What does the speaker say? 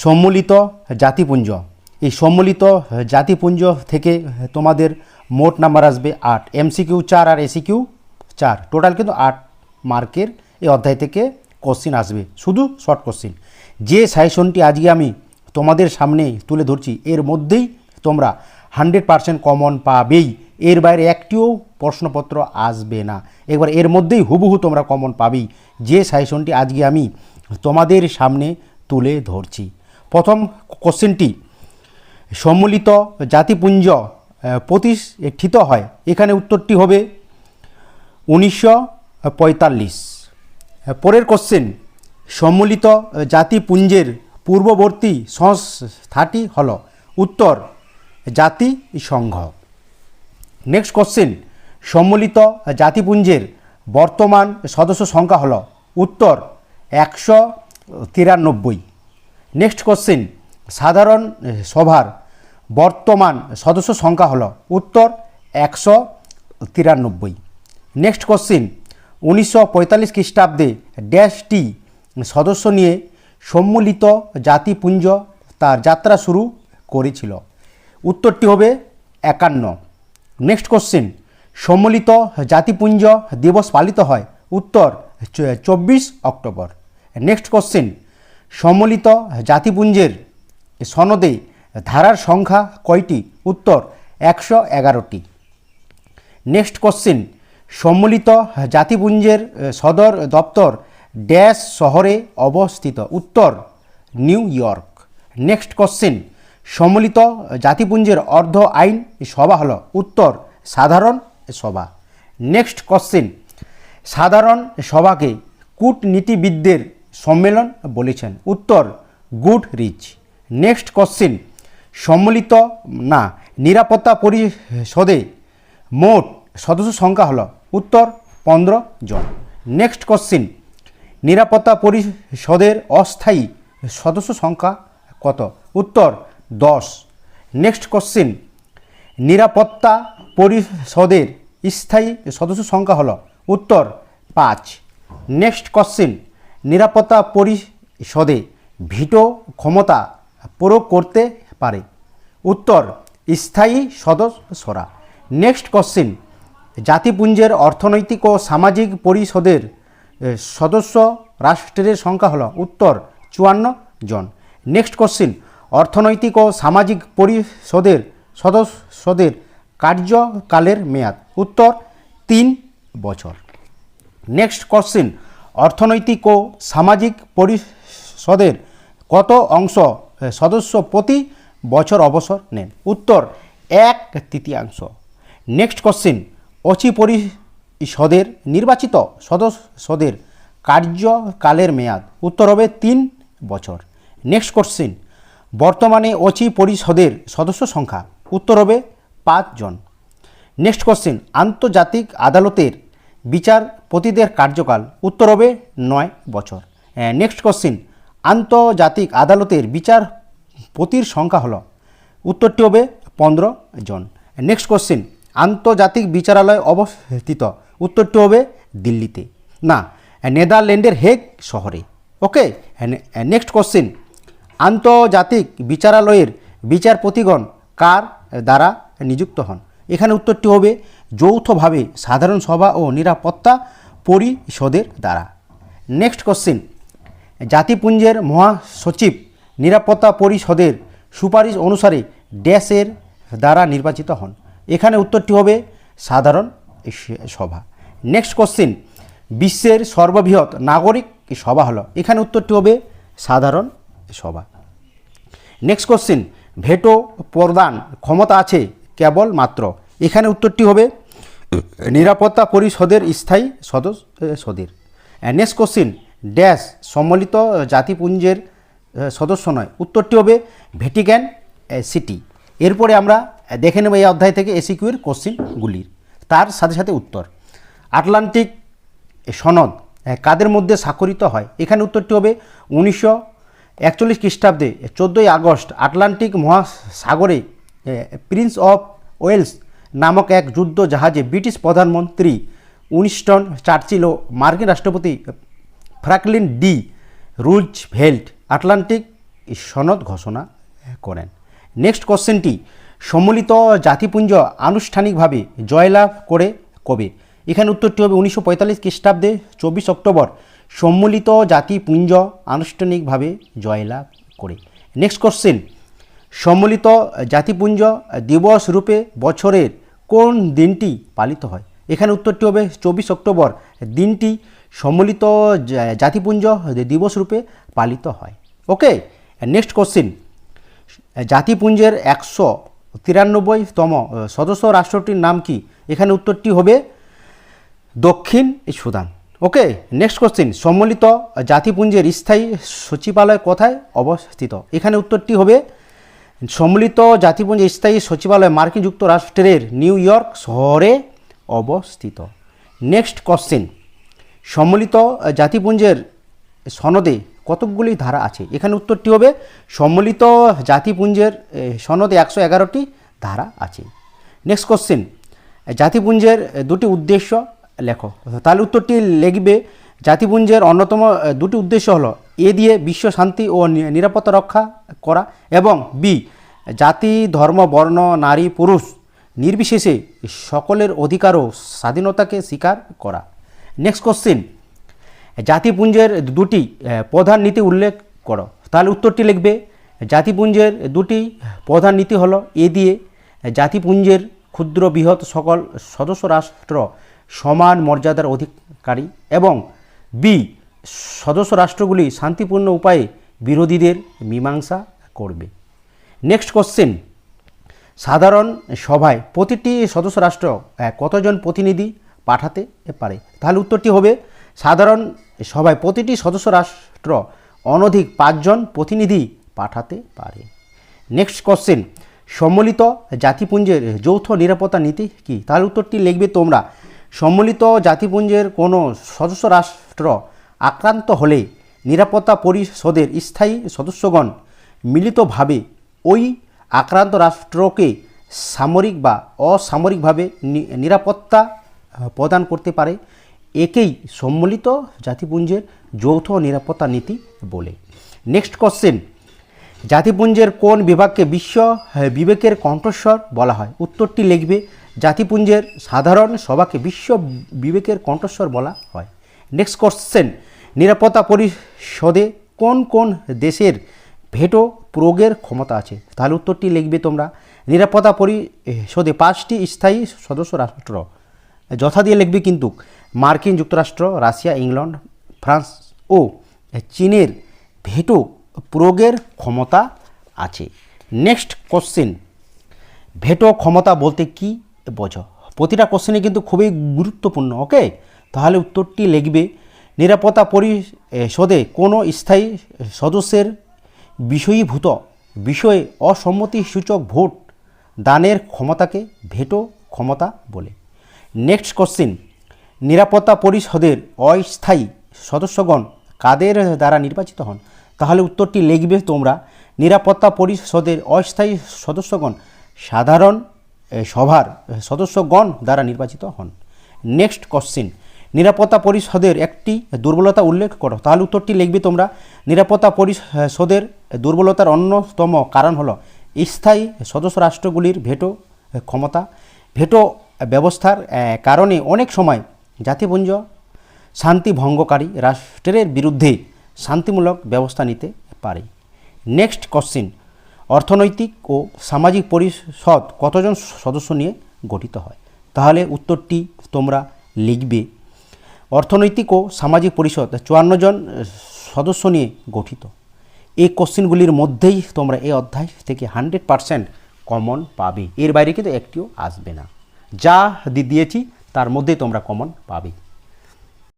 সম্মিলিত জাতিপুঞ্জ। এই সম্মিলিত জাতিপুঞ্জ থেকে তোমাদের মোট নাম্বার আসবে আট। এমসিকিউ চার আর এসিকিউ চার। টোটাল কিন্তু আট মার্কের এই অধ্যায় থেকে কোশ্চিন আসবে। শুধু শর্ট কোশ্চিন যে সাজেশনটি আজকে আমি তোমাদের সামনে তুলে ধরছি, এর মধ্যেই তোমরা হান্ড্রেড পারসেন্ট কমন পাবেই। এর বাইরে একটিও প্রশ্নপত্র আসবে না। একবার এর মধ্যেই হুবহু তোমরা কমন পাবেই। যে সাজেশনটি আজকে আমি তোমাদের সামনে তুলে ধরছি। প্রথম কোশ্চেনটি, সম্মিলিত জাতিপুঞ্জ প্রতিষ্ঠিত হয়। এখানে উত্তরটি হবে উনিশশো পঁয়তাল্লিশ। পরের কোশ্চেন, সম্মিলিত জাতিপুঞ্জের পূর্ববর্তী সংস্থাটি হল উত্তর জাতিসংঘ। নেক্সট কোশ্চেন, সম্মিলিত জাতিপুঞ্জের বর্তমান সদস্য সংখ্যা হল উত্তর একশো তিরানব্বই। নেক্সট কোশ্চেন সাধারণ সভার বর্তমান সদস্য সংখ্যা হল উত্তর একশো তিরানব্বই। নেক্সট কোশ্চিন উনিশশো পঁয়তাল্লিশ খ্রিস্টাব্দে ড্যাশটি সদস্য নিয়ে সম্মিলিত জাতিপুঞ্জ তার যাত্রা শুরু করেছিল। উত্তরটি হবে একান্ন। নেক্সট কোশ্চিন সম্মিলিত জাতিপুঞ্জ দিবস পালিত হয় উত্তর চব্বিশ অক্টোবর। নেক্সট কোশ্চিন সম্মিলিত জাতিপুঞ্জের সনদে ধারার সংখ্যা কয়টি? উত্তর, একশো এগারোটি। নেক্সট কোশ্চিন সম্মিলিত জাতিপুঞ্জের সদর দপ্তর ড্যাশ শহরে অবস্থিত। উত্তর, নিউ ইয়র্ক। নেক্সট কোশ্চিন সম্মিলিত জাতিপুঞ্জের অর্ধ আইন সভা হল। উত্তর, সাধারণ সভা। নেক্সট কোশ্চিন সাধারণ সভাকে কূটনীতিবিদদের সম্মেলন বলেছেন। উত্তর, গুড রিচ। নেক্সট কোশ্চিন, সম্মিলিত না, নিরাপত্তা পরিষদে মোট সদস্য সংখ্যা হল, উত্তর, পনেরো জন। নেক্সট কোশ্চিন, নিরাপত্তা পরিষদের অস্থায়ী সদস্য সংখ্যা কত? উত্তর, দশ। নেক্সট কোশ্চিন, নিরাপত্তা পরিষদের স্থায়ী সদস্য সংখ্যা হল, উত্তর, পাঁচ। নেক্সট কোশ্চিন নিরাপত্তা পরিষদে ভিটো ক্ষমতা প্রয়োগ করতে পারে। উত্তর, স্থায়ী সদস্যরা। নেক্সট কোশ্চিন জাতিপুঞ্জের অর্থনৈতিক ও সামাজিক পরিষদের সদস্য রাষ্ট্রের সংখ্যা হল, উত্তর, চুয়ান্ন জন। নেক্সট কোশ্চিন অর্থনৈতিক ও সামাজিক পরিষদের সদস্যদের কার্যকালের মেয়াদ, উত্তর, তিন বছর। নেক্সট কোশ্চিন অর্থনৈতিক ও সামাজিক পরিষদের কত অংশ সদস্য প্রতি বছর অবসর নেন? উত্তর, এক তৃতীয়াংশ। নেক্সট কোশ্চিন অচি পরিষদের নির্বাচিত সদস্যদের কার্যকালের মেয়াদ, উত্তর হবে তিন বছর। নেক্সট কোশ্চিন, বর্তমানে অচি পরিষদের সদস্য সংখ্যা, উত্তর হবে পাঁচজন। নেক্সট কোশ্চেন, আন্তর্জাতিক আদালতের বিচারপতিদের কার্যকাল উত্তর হবে নয় বছর। নেক্সট কোশ্চেন আন্তর্জাতিক আদালতের বিচারপতির সংখ্যা হল, উত্তরটি হবে পনেরো জন। নেক্সট কোশ্চেন আন্তর্জাতিক বিচারালয় অবস্থিত, উত্তরটি হবে দিল্লিতে। না নেদারল্যান্ডের হেগ শহরে। ওকে নেক্সট কোশ্চেন আন্তর্জাতিক বিচারালয়ের বিচারপতিগণ কার দ্বারা নিযুক্ত হন? এখানে উত্তরটি হবে যৌথভাবে সাধারণ সভা ও নিরাপত্তা পরিষদের দ্বারা। নেক্সট কোশ্চেন জাতিপুঞ্জের মহাসচিব নিরাপত্তা পরিষদের সুপারিশ অনুসারে ড্যাশের দ্বারা নির্বাচিত হন। এখানে উত্তরটি হবে সাধারণ সভা। নেক্সট কোশ্চেন বিশ্বের সর্ববৃহৎ নাগরিক সভা হলো। এখানে উত্তরটি হবে সাধারণ সভা। নেক্সট কোশ্চেন ভেটো প্রদান ক্ষমতা আছে কেবল মাত্র। এখানে উত্তরটি হবে, নিরাপত্তা পরিষদের স্থায়ী সদস্যদের নেক্সট কোশ্চেন ড্যাশ সম্মিলিত জাতিপুঞ্জের সদস্য নয়। উত্তরটি হবে ভ্যাটিক্যান সিটি এরপরে আমরা দেখে নেব এই অধ্যায় থেকে এসিকিউর কোশ্চিনগুলির তার সাথে সাথে উত্তর। আটলান্টিক সনদ কাদের মধ্যে স্বাক্ষরিত হয়? এখানে উত্তরটি হবে, উনিশশো একচল্লিশ খ্রিস্টাব্দে, চোদ্দোই আগস্ট, আটলান্টিক মহাসাগরে প্রিন্স অফ ওয়েলস নামক এক যুদ্ধ জাহাজে ব্রিটিশ প্রধানমন্ত্রী উইনস্টন চার্চিল ও মার্কিন রাষ্ট্রপতি ফ্র্যাঙ্কলিন ডি রুজভেল্ট আটলান্টিক সনদ ঘোষণা করেন। নেক্সট কোশ্চেনটি, সম্মিলিত জাতিপুঞ্জ আনুষ্ঠানিকভাবে জয়লাভ করে কবে? এখানে উত্তরটি হবে উনিশশো পঁয়তাল্লিশ খ্রিস্টাব্দে চব্বিশ অক্টোবর। সম্মিলিত জাতিপুঞ্জ আনুষ্ঠানিকভাবে জয়লাভ করে। নেক্সট কোশ্চেন সম্মিলিত জাতিপুঞ্জ দিবস রূপে বছরের কোন দিনটি পালিত হয়? এখানে উত্তরটি হবে চব্বিশ অক্টোবর। দিনটি সম্মিলিত জাতিপুঞ্জ দিবস রূপে পালিত হয়। Okay, next question. জাতিপুঞ্জের একশো তিরানব্বইতম সদস্য রাষ্ট্রটির নাম কি? এখানে উত্তরটি হবে দক্ষিণ সুদান। ওকে, নেক্সট কোশ্চিন। সম্মিলিত জাতিপুঞ্জের স্থায়ী সচিবালয় কোথায় অবস্থিত? এখানে উত্তরটি হবে সম্মিলিত জাতিপুঞ্জের স্থায়ী সচিবালয় মার্কিন যুক্তরাষ্ট্রের নিউ ইয়র্ক শহরে অবস্থিত। Next question. সম্মিলিত জাতিপুঞ্জের সনদে কতকগুলি ধারা আছে? এখানে উত্তরটি হবে, সম্মিলিত জাতিপুঞ্জের সনদে একশো এগারোটি ধারা আছে। Next question. জাতিপুঞ্জের দুটি উদ্দেশ্য লেখো। তাহলে উত্তরটি লিখবে, জাতিপুঞ্জের অন্যতম দুটি উদ্দেশ্য হলো এ দিয়ে বিশ্ব শান্তি ও নিরাপত্তা রক্ষা করা এবং বি, জাতি, ধর্ম, বর্ণ, নারী, পুরুষ নির্বিশেষে সকলের অধিকার ও স্বাধীনতাকে স্বীকার করা। নেক্সট কোশ্চেন জাতিপুঞ্জের দুটি প্রধান নীতি উল্লেখ করো। তাহলে উত্তরটি লিখবে, জাতিপুঞ্জের দুটি প্রধান নীতি হলো এ দিয়ে জাতিপুঞ্জের ক্ষুদ্র বৃহৎ সকল সদস্য রাষ্ট্র সমান মর্যাদার অধিকারী এবং বি সদস্য রাষ্ট্রগুলি শান্তিপূর্ণ উপায়ে বিরোধীদের মীমাংসা করবে। নেক্সট কোশ্চেন সাধারণ সভায় প্রতিটি সদস্য রাষ্ট্র কতজন প্রতিনিধি পাঠাতে পারে? তাহলে উত্তরটি হবে, সাধারণ সভায় প্রতিটি সদস্য রাষ্ট্র অনধিক পাঁচজন প্রতিনিধি পাঠাতে পারে। নেক্সট কোশ্চেন সম্মিলিত জাতিপুঞ্জের যৌথ নিরাপত্তা নীতি কি? তাহলে উত্তরটি লিখবে তোমরা। সম্মিলিত জাতিপুঞ্জের কোনো সদস্য রাষ্ট্র আক্রান্ত হলে নিরাপত্তা পরিষদের স্থায়ী সদস্যগণ মিলিতভাবে ওই আক্রান্ত রাষ্ট্রকে সামরিক বা অসামরিকভাবে নিরাপত্তা প্রদান করতে পারে। একেই সম্মিলিত জাতিপুঞ্জের যৌথ নিরাপত্তা নীতি বলে। নেক্সট কোশ্চেন জাতিপুঞ্জের কোন বিভাগকে বিশ্ব বিবেকের কণ্ঠস্বর বলা হয়? উত্তরটি লিখবে, জাতিপুঞ্জের সাধারণ সভাকে বিশ্ব বিবেকের কণ্ঠস্বর বলা হয়। নেক্সট কোশ্চেন নিরাপত্তা পরিষদে কোন কোন দেশের ভেটো প্রয়োগের ক্ষমতা আছে? তাহলে উত্তরটি লিখবে তোমরা। নিরাপত্তা পরিষদে পাঁচটি স্থায়ী সদস্য রাষ্ট্র। যথা দিয়ে লিখবে কিন্তু মার্কিন যুক্তরাষ্ট্র, রাশিয়া, ইংল্যান্ড, ফ্রান্স ও চীনের ভেটো প্রয়োগের ক্ষমতা আছে। Next question. ভেটো ক্ষমতা বলতে কি বোঝো? প্রতিটা কোশ্চেনে কিন্তু খুবই গুরুত্বপূর্ণ, ওকে? তাহলে উত্তরটি লিখবে নিরাপত্তা পরিষদে কোনো স্থায়ী সদস্যের বিষয়ীভূত বিষয়ে অসম্মতি সূচক ভোট দানের ক্ষমতাকে ভেটো ক্ষমতা বলে। নেক্সট কোশ্চিন, নিরাপত্তা পরিষদের অস্থায়ী সদস্যগণ কাদের দ্বারা নির্বাচিত হন? তাহলে উত্তরটি লিখবে তোমরা। নিরাপত্তা পরিষদের অস্থায়ী সদস্যগণ সাধারণ সভার সদস্যগণ দ্বারা নির্বাচিত হন। নেক্সট কোশ্চিন নিরাপত্তা পরিষদের একটি দুর্বলতা উল্লেখ করো। তাহলে উত্তরটি লিখবে তোমরা, নিরাপত্তা পরিষদের দুর্বলতার অন্যতম কারণ হলো স্থায়ী সদস্য রাষ্ট্রগুলির ভেটো ক্ষমতা। ভেটো ব্যবস্থার কারণে অনেক সময় জাতিপুঞ্জ শান্তি ভঙ্গকারী রাষ্ট্রের বিরুদ্ধে শান্তিমূলক ব্যবস্থা নিতে পারে। নেক্সট কোশ্চিন, অর্থনৈতিক ও সামাজিক পরিষদ কতজন সদস্য নিয়ে গঠিত হয়? তাহলে উত্তরটি তোমরা লিখবে অর্থনৈতিক ও সামাজিক পরিষদ চুয়ান্ন জন সদস্য নিয়ে গঠিত। এই কোশ্চেনগুলির মধ্যেই তোমরা এই অধ্যায় থেকে হান্ড্রেড পারসেন্ট কমন পাবে। এর বাইরে কিন্তু একটিও আসবে না। যা দিয়েছি, তার মধ্যেই তোমরা কমন পাবে।